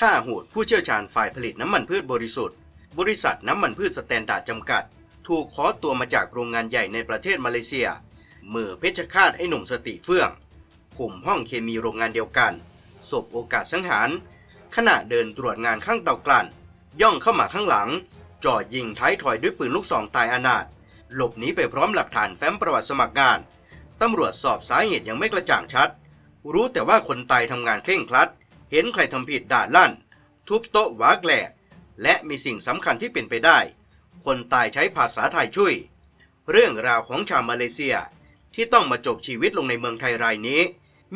ฆ่าโหดผู้เชี่ยวชาญฝ่ายผลิตน้ำมันพืชบริสุทธิ์ บริษัทน้ำมันพืชสแตนดาร์ดจำกัด ถูกขอตัวมาจากโรงงานใหญ่ในประเทศมาเลเซียเมื่อเพชฌฆาตไอ้หนุ่มสติเฟื่องขุมห้องเคมีโรงงานเดียวกันสบโอกาสสังหาร ขณะเดินตรวจงานข้างเตากลั่น ย่องเข้ามาข้างหลังจ่อยิงท้ายถอยด้วยปืนลูกซองตายอนาถหลบหนีไปพร้อมหลักฐานแฟ้มประวัติสมัครงานตำรวจสอบสาเหตุยังไม่กระจ่างชัด รู้แต่ว่าคนตายทำงานเคร่งครัด เห็นใครทำผิดด่าลั่น ทุบโต๊ะหวาแกลก และมีสิ่งสำคัญที่เป็นไปได้ คนตายใช้ภาษาไทยช่วย เรื่องราวของชาวมาเลเซียที่ต้องมาจบชีวิตลงในเมืองไทยรายนี้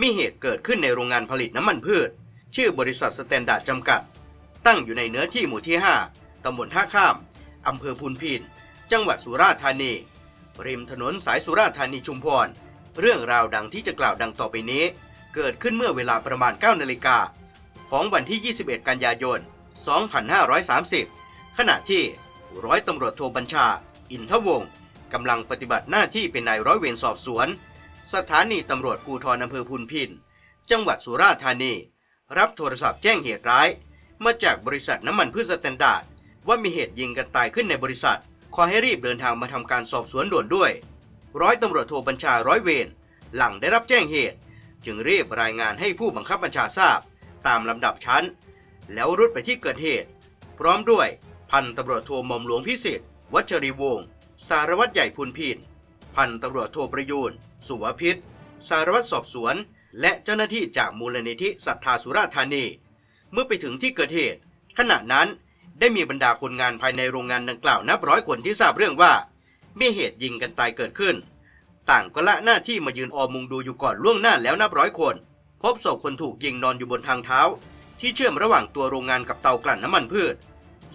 มีเหตุเกิดขึ้นในโรงงานผลิตน้ำมันพืช ชื่อบริษัทสแตนดาร์ดจำกัด ตั้งอยู่ในเนื้อที่หมู่ที่ 5ตำบลท่าข้ามอำเภอพูนพิน จังหวัดสุราษฎร์ธานี ริมถนนสายสุราษฎร์ธานีชุมพร เรื่องราวดังที่จะกล่าวดังต่อไปนี้ เกิดขึ้นเมื่อเวลาประมาณ9นาฬิกา ของวันที่ 21 กันยายน 2530 ขณะที่ร้อยตำรวจโทบัญชา อินทวงศ์กำลังปฏิบัติหน้าที่เป็นนายร้อยเวรสอบสวน สถานีตำรวจภูธรอำเภอพูนพิน จังหวัดสุราษฎร์ธานี รับโทรศัพท์แจ้งเหตุร้าย มาจากบริษัทน้ำมันพืชสแตนดาร์ดว่ามีเหตุยิงกันตายขึ้นในบริษัท ขอให้รีบเดินทางมาทำการสอบสวนด่วนด้วย ร้อยตำรวจโทบัญชาร้อยเวรหลังได้รับแจ้งเหตุ จึงรีบรายงานให้ผู้บังคับบัญชาทราบ ตามลำดับชั้น แล้วรุดไปที่เกิดเหตุ พร้อมด้วยพันตำรวจโทหม่อมหลวงพิสิทธิ์วัชรีวงศ์สารวัตรใหญ่พูนพินพันตำรวจโทประยูนสุวพิษ สารวัตรสอบสวน และเจ้าหน้าที่จากมูลนิธิศรัทธาสุราธานี เมื่อไปถึงที่เกิดเหตุ ขณะนั้นได้มีบรรดาคนงานภายในโรงงานดังกล่าวนับร้อยคนที่ทราบเรื่องว่า มีเหตุยิงกันตายเกิดขึ้น ต่างก็ละหน้าที่มายืนออมุงดูอยู่ก่อนล่วงหน้าแล้วนับร้อยคน พบศพคนถูกยิงนอนอยู่บนทางเท้า ที่เชื่อมระหว่างตัวโรงงานกับเตากลั่นน้ำมันพืช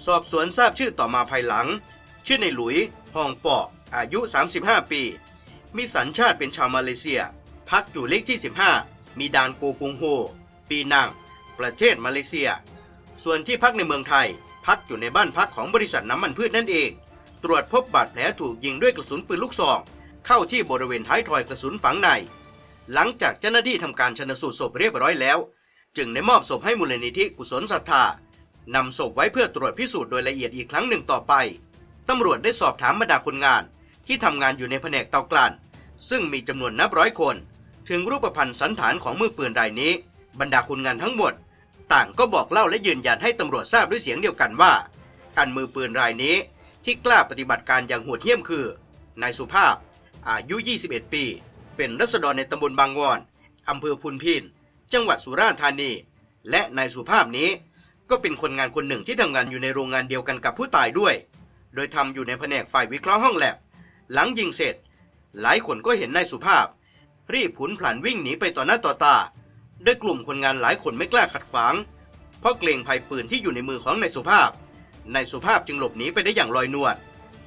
สอบสวนทราบชื่อต่อมาภายหลัง ชื่อในหลุยฮองปอกอายุ 35 ปี มีสัญชาติเป็นชาวมาเลเซีย พักอยู่เลขที่ 15 มีดานโกกุงโฮ ปีนัง ประเทศมาเลเซีย ส่วนที่พักในเมืองไทย พักอยู่ในบ้านพักของบริษัทน้ำมันพืชนั่นเอง ตรวจพบบาดแผลถูกยิงด้วยกระสุนปืนลูกซอง เข้าที่บริเวณท้ายทอยกระสุนฝังใน หลังจากเจ้าหน้าที่ทำการชนสูตรศพเรียบร้อยแล้ว จึงได้มอบศพให้มูลนิธิกุศลศรัทธานำศพไว้เพื่อตรวจพิสูจน์โดยละเอียดอีกครั้งหนึ่งต่อไปตำรวจได้สอบถามบรรดาคนงาน ที่ทำงานอยู่ในแผนกเตากลั่นซึ่งมีจำนวนนับร้อยคน ถึงรูปพรรณสันฐานของมือปืนรายนี้ บรรดาคนงานทั้งหมด ต่างก็บอกเล่าและยืนยันให้ตำรวจทราบด้วยเสียงเดียวกันว่าการมือปืนรายนี้ที่กล้าปฏิบัติการอย่างโหดเหี้ยมคือนายสุภาพอายุ 21 ปี เป็นรัษฎรในตำบลบางวอนอำเภอพุนพิน จังหวัดสุราษฎร์ธานี และนายสุภาพนี้ ก็เป็นคนงานคนหนึ่งที่ทำงานอยู่ในโรงงานเดียวกันกับผู้ตายด้วย โดยทำอยู่ในแผนกฝ่ายวิเคราะห์ห้องแลบ หลังยิงเสร็จ หลายคนก็เห็นนายสุภาพ รีบผุนผลันวิ่งหนีไปต่อหน้าต่อตาโดยกลุ่มคนงานหลายคนไม่กล้าขัดขวาง เพราะเกรงภัยปืนที่อยู่ในมือของนายสุภาพนายสุภาพจึงหลบหนีไปได้อย่างลอยนวล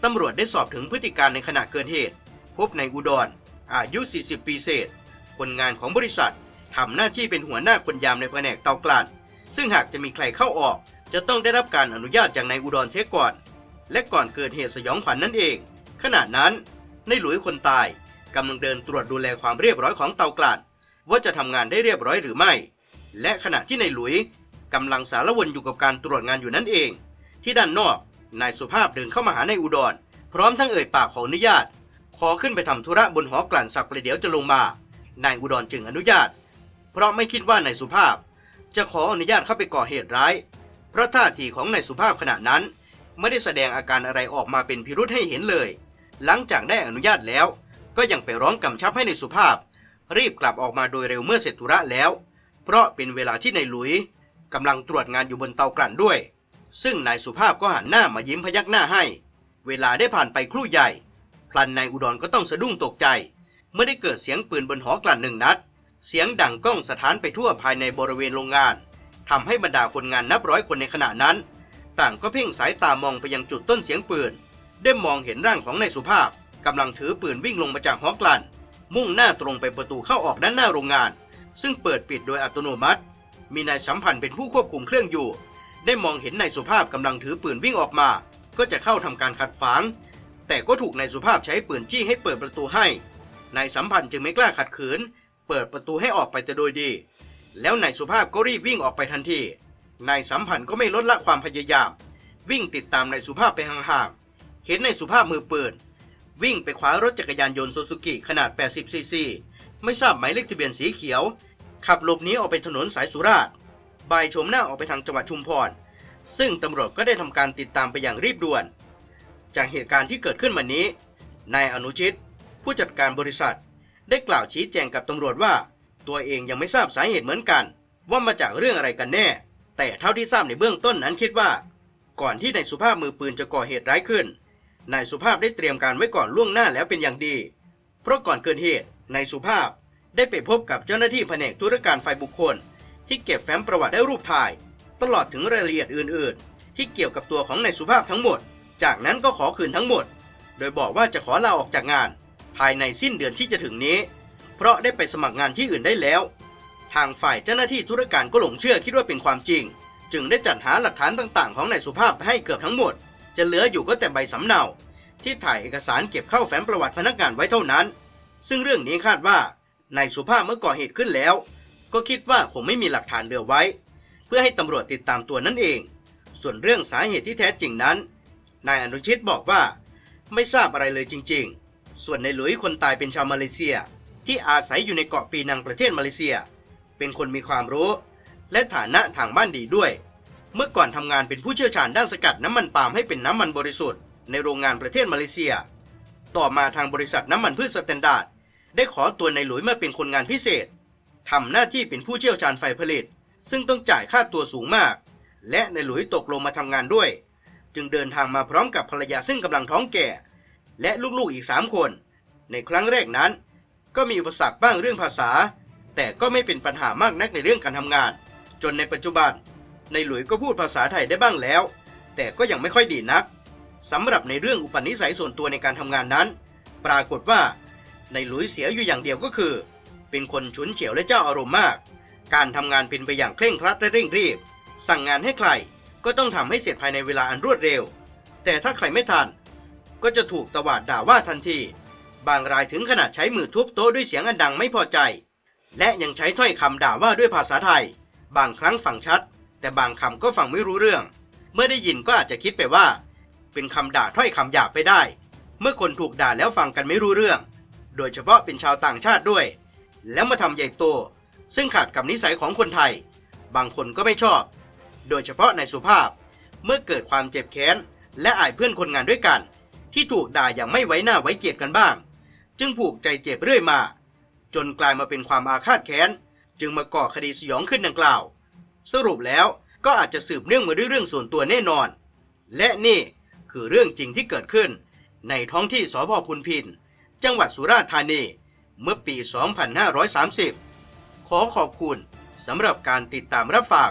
ตำรวจได้สอบถึงพฤติการในขณะเกิดเหตุ พบนายอุดร อายุ 40 ปีเศษ คนงานของบริษัททำหน้าที่เป็นหัวหน้าคนยามในแผนกเตากลั่นซึ่งหากจะมีใครเข้าออก จะต้องได้รับการอนุญาตจากนายอุดรเสียก่อน และก่อนเกิดเหตุสยองขวัญนนั่นเอง ขณะนั้นในหลุยคนตายกำลังเดินตรวจดูแลความเรียบร้อยของเตากลั่นว่าจะทำงานได้เรียบร้อยหรือไม่ และขณะที่ในหลุยกำลังสารวนอยู่กับการตรวจงานอยู่นั่นเอง ที่ด้านนอกนายสุภาพเดินเข้ามาหานายอุดร พร้อมทั้งเอ่ยปากขออนุญาต ขอขึ้นไปทำธุระบนหอกลั่นสักประเดี๋ยวจะลงมา นายอุดรจึงอนุญาต เพราะไม่คิดว่านายสุภาพ จะขออนุญาตเข้าไปก่อเหตุร้าย เพราะท่าทีของนายสุภาพขณะนั้น ไม่ได้แสดงอาการอะไรออกมาเป็นพิรุษให้เห็นเลย หลังจากได้อนุญาตแล้ว ก็ยังไปร้องกำชับให้ในายสุภาพ รีบกลับออกมาโดยเร็วเมื่อเสร็จธุระแล้ว เพราะเป็นเวลาที่นายหลุยกำลังตรวจงานอยู่บนเตากลั่นด้วย ซึ่งนายสุภาพก็หันหน้ามายิ้มพยักหน้าให้ เวลาได้ผ่านไปครู่ใหญ่ พลันนายอุดรก็ต้องสะดุ้งตกใจ เมื่อได้เกิดเสียงปืนบนหอกลั่นหนึ่งนัด เสียงดังก้องสถานไปทั่วภายในบริเวณโรงงานทำให้บรรดาคนงานนับร้อยคนในขณะนั้น ต่างก็เพ่งสายตามองไปยังจุดต้นเสียงปืน ได้มองเห็นร่างของนายสุภาพกำลังถือปืนวิ่งลงมาจากหอกลั่น มุ่งหน้าตรงไปประตูเข้าออกด้านหน้าโรงงาน ซึ่งเปิดปิดโดยอัตโนมัติ มีนายสัมพันธ์เป็นผู้ควบคุมเครื่องอยู่ ได้มองเห็นนายสุภาพกำลังถือปืนวิ่งออกมา ก็จะเข้าทำการขัดขวาง แต่ก็ถูกนายสุภาพใช้ปืนจี้ให้เปิดประตูให้ นายสัมพันธ์จึงไม่กล้าขัดขืน เปิดประตูให้ออกไปแต่โดยดี แล้วนายสุภาพก็รีบวิ่งออกไปทันที นายสัมพันธ์ก็ไม่ลดละความพยายาม วิ่งติดตามนายสุภาพไปห่างๆ เห็นนายสุภาพมือปืนวิ่งไปคว้ารถจักรยานยนต์ซูซูกิขนาด 80ซีซีไม่ทราบหมายเลขทะเบียนสีเขียว ขับหลบหนีออกไปถนนสายสุราษฎร์บายโฉมหน้าออกไปทางจังหวัดชุมพร ซึ่งตำรวจก็ได้ทำการติดตามไปอย่างรีบด่วน จากเหตุการณ์ที่เกิดขึ้นวันนี้ นายอนุชิต ผู้จัดการบริษัท ได้กล่าวชี้แจงกับตำรวจว่า ตัวเองยังไม่ทราบสาเหตุเหมือนกัน ว่ามาจากเรื่องอะไรกันแน่ แต่เท่าที่ทราบในเบื้องต้นนั้นคิดว่า ก่อนที่นายสุภาพมือปืนจะก่อเหตุร้ายขึ้น นายสุภาพได้เตรียมการไว้ก่อนล่วงหน้าแล้วเป็นอย่างดี เพราะก่อนเกิดเหตุ นายสุภาพได้ไปพบกับเจ้าหน้าที่แผนกธุรการฝ่ายบุคคล ที่เก็บแฟ้มประวัติและรูปถ่าย ตลอดถึงรายละเอียดอื่น ๆ ที่เกี่ยวกับตัวของนายสุภาพทั้งหมด จากนั้นก็ขอคืนทั้งหมด โดยบอกว่าจะขอลาออกจากงาน ภายในสิ้นเดือนที่จะถึงนี้ เพราะได้ไปสมัครงานที่อื่นได้แล้ว ทางฝ่ายเจ้าหน้าที่ธุรการก็หลงเชื่อคิดว่าเป็นความจริง จึงได้จัดหาหลักฐานต่างๆ ของนายสุภาพให้เกือบทั้งหมด จะเหลืออยู่ก็แต่ใบสำเนา ที่ถ่ายเอกสารเก็บเข้าแฟ้มประวัติพนักงานไว้เท่านั้น ซึ่งเรื่องนี้คาดว่านายสุภาพเมื่อก่อเหตุขึ้นแล้ว ก็คิดว่าคงไม่มีหลักฐานเหลือไว้ เพื่อให้ตำรวจติดตามตัวนั่นเอง ส่วนเรื่องสาเหตุที่แท้จริงนั้น นายอนุชิตบอกว่า ไม่ทราบอะไรเลยจริง ๆ ส่วนในหลุยคนตายเป็นชาวมาเลเซีย ที่อาศัยอยู่ในเกาะปีนังประเทศมาเลเซีย เป็นคนมีความรู้ และฐานะทางบ้านดีด้วย เมื่อก่อนทำงานเป็นผู้เชี่ยวชาญด้านสกัดน้ำมันปาล์มให้เป็นน้ำมันบริสุทธิ์ในโรงงานประเทศมาเลเซีย ต่อมาทางบริษัทน้ำมันพืชสแตนดาร์ดได้ขอตัวในหลุยมาเป็นคนงานพิเศษทำหน้าที่เป็นผู้เชี่ยวชาญไฟผลิต ซึ่งต้องจ่ายค่าตัวสูงมาก และในหลุยตกลงมาทำงานด้วย จึงเดินทางมาพร้อมกับภรรยาซึ่งกำลังท้องแก่ และลูกๆอีก 3 คน ในครั้งแรกนั้น ก็มีอุปสรรคบ้างเรื่องภาษา แต่ก็ไม่เป็นปัญหามากนักในเรื่องการทำงาน จนในปัจจุบัน ในหลุยก็พูดภาษาไทยได้บ้างแล้ว แต่ก็ยังไม่ค่อยดีนักสำหรับในเรื่องอุปนิสัยส่วนตัวในการทำงานนั้น ปรากฏว่า ในหลุยเสียอยู่อย่างเดียวก็คือ เป็นคนฉุนเฉียวและเจ้าอารมณ์มาก การทำงานเป็นไปอย่างเคร่งครัดและเร่งรีบ สั่งงานให้ใคร ก็ต้องทำให้เสร็จภายในเวลาอันรวดเร็ว แต่ถ้าใครไม่ทัน ก็จะถูกตวาดด่าว่าทันที บางรายถึงขนาดใช้มือทุบโต๊ะด้วยเสียงอันดังไม่พอใจ และยังใช้ถ้อยคำด่าว่าด้วยภาษาไทย บางครั้งฟังชัด แต่บางคำก็ฟังไม่รู้เรื่อง เมื่อได้ยินก็อาจจะคิดไปว่า เป็นคำด่าถ้อยคำหยาบไปได้ เมื่อคนถูกด่าแล้วฟังกันไม่รู้เรื่อง โดยเฉพาะเป็นชาวต่างชาติด้วย แล้วมาทำใหญ่โตซึ่งขาดกับนิสัยของคนไทย บางคนก็ไม่ชอบ โดยเฉพาะในสุภาพ เมื่อเกิดความเจ็บแค้น และอายเพื่อนคนงานด้วยกัน ที่ถูกด่าอย่างไม่ไว้หน้าไว้เกียรติกันบ้าง จึงผูกใจเจ็บเรื่อยมา จนกลายมาเป็นความอาฆาตแค้น จึงมาก่อคดีสยองขึ้นดังกล่าว สรุปแล้วก็อาจจะสืบเนื่องมาด้วยเรื่องส่วนตัวแน่นอน และนี่คือเรื่องจริงที่เกิดขึ้น ในท้องที่สพพุนพิน จังหวัดสุราษฎร์ธานี เมื่อปี 2530 ขอขอบคุณสำหรับการติดตามรับฟัง